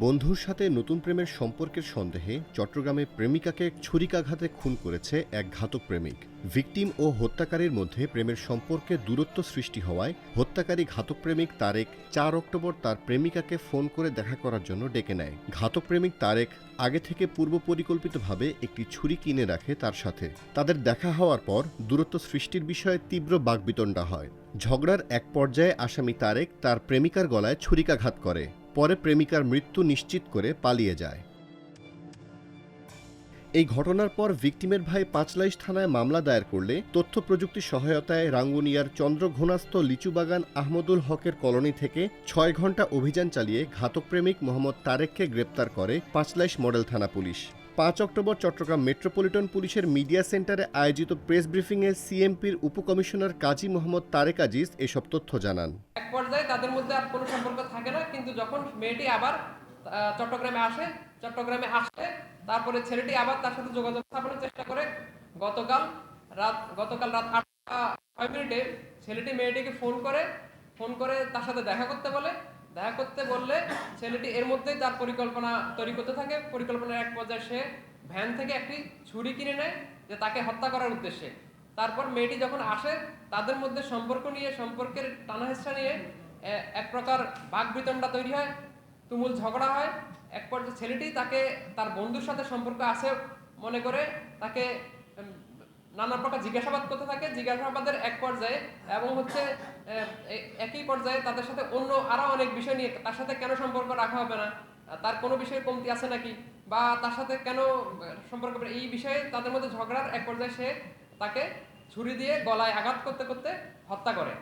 বন্ধুর সাথে নতুন প্রেমের সম্পর্কের সন্দেহে চট্টগ্রামে প্রেমিকাকে ছুরিকাঘাতে খুন করেছে এক ঘাতক প্রেমিক। ভিকটিম ও হত্যাকারীর মধ্যে প্রেমের সম্পর্কে দূরত্ব সৃষ্টি হওয়ায় হত্যাকারী ঘাতক প্রেমিক তারেক চার অক্টোবর তার প্রেমিকাকে ফোন করে দেখা করার জন্য ডেকে নেয়। ঘাতক প্রেমিক তারেক আগে থেকে পূর্ব পরিকল্পিতভাবে একটি ছুরি কিনে রাখে তার সাথে। তাদের দেখা হওয়ার পর দূরত্ব সৃষ্টির বিষয়ে তীব্র বাকবিতণ্ডা হয়। ঝগড়ার এক পর্যায়ে আসামি তারেক তার প্রেমিকার গলায় ছুরিকাঘাত করে। পরে প্রেমিকার মৃত্যু নিশ্চিত করে পালিয়ে যায়। এই ঘটনার পর ভিকটিমের ভাই পাঁচলাইশ থানায় মামলা দায়ের করলে তথ্য প্রযুক্তি সহায়তায় রাঙ্গুনিয়ার চন্দ্রঘোনাস্থ লিচুবাগান আহমদুল হকের কলোনি থেকে ছয় ঘণ্টা অভিযান চালিয়ে ঘাতক প্রেমিক মোহাম্মদ তারেককে গ্রেপ্তার করে পাঁচলাইশ মডেল থানা পুলিশ। পাঁচ অক্টোবর চট্টগ্রাম মেট্রোপলিটন পুলিশের মিডিয়া সেন্টারে আয়োজিত প্রেস ব্রিফিংয়ে সিএমপির উপকমিশনার কাজী মোহাম্মদ তারেক আজিজ এসব তথ্য জানান। এক পর্যায়ে তাদের মধ্যে আর কোনো সম্পর্ক থাকে না, কিন্তু যখন মেয়েটি আবার চট্টগ্রামে আসে, চট্টগ্রামে আসলে তারপরে ছেলেটি আবার তার সাথে যোগাযোগ স্থাপনের চেষ্টা করে। গতকাল রাত গতকাল রাত আটটা ছয় মিনিটে ছেলেটি মেয়েটিকে ফোন করে ফোন করে তার সাথে দেখা করতে বলে। দেখা করতে বললে ছেলেটি এর মধ্যেই তার পরিকল্পনা তৈরি করতে থাকে। পরিকল্পনার এক পর্যায়ে সে ভ্যান থেকে একটি ছুরি কিনে নেয় যে তাকে হত্যা করার উদ্দেশ্যে। তারপর মেয়েটি যখন আসে, তাদের মধ্যে সম্পর্ক নিয়ে, সম্পর্কের টানাহেসা নিয়ে এক প্রকার বাকবিতণ্ডা তৈরি হয়, তুমুল ঝগড়া হয়। এক পর্যায়ে ছেলেটি তাকে, তার বন্ধুর সাথে সম্পর্ক আছে মনে করে, তাকে নানা প্রকার জিজ্ঞাসাবাদ করতে থাকে, জিজ্ঞাসাবাদের এক পর্যায়ে এবং হচ্ছে একই পর্যায়ে তাদের সাথে অন্য আরও অনেক বিষয় নিয়ে, তার সাথে কেন সম্পর্ক রাখা হবে না? তার কোনো বিষয়ে কমতি আছে নাকি? বা তার সাথে কেন সম্পর্ক এই বিষয়ে তাদের মধ্যে ঝগড়ার এক পর্যায়ে সে তাকে ছুরি দিয়ে গলায় আঘাত করতে করতে হত্যা করে।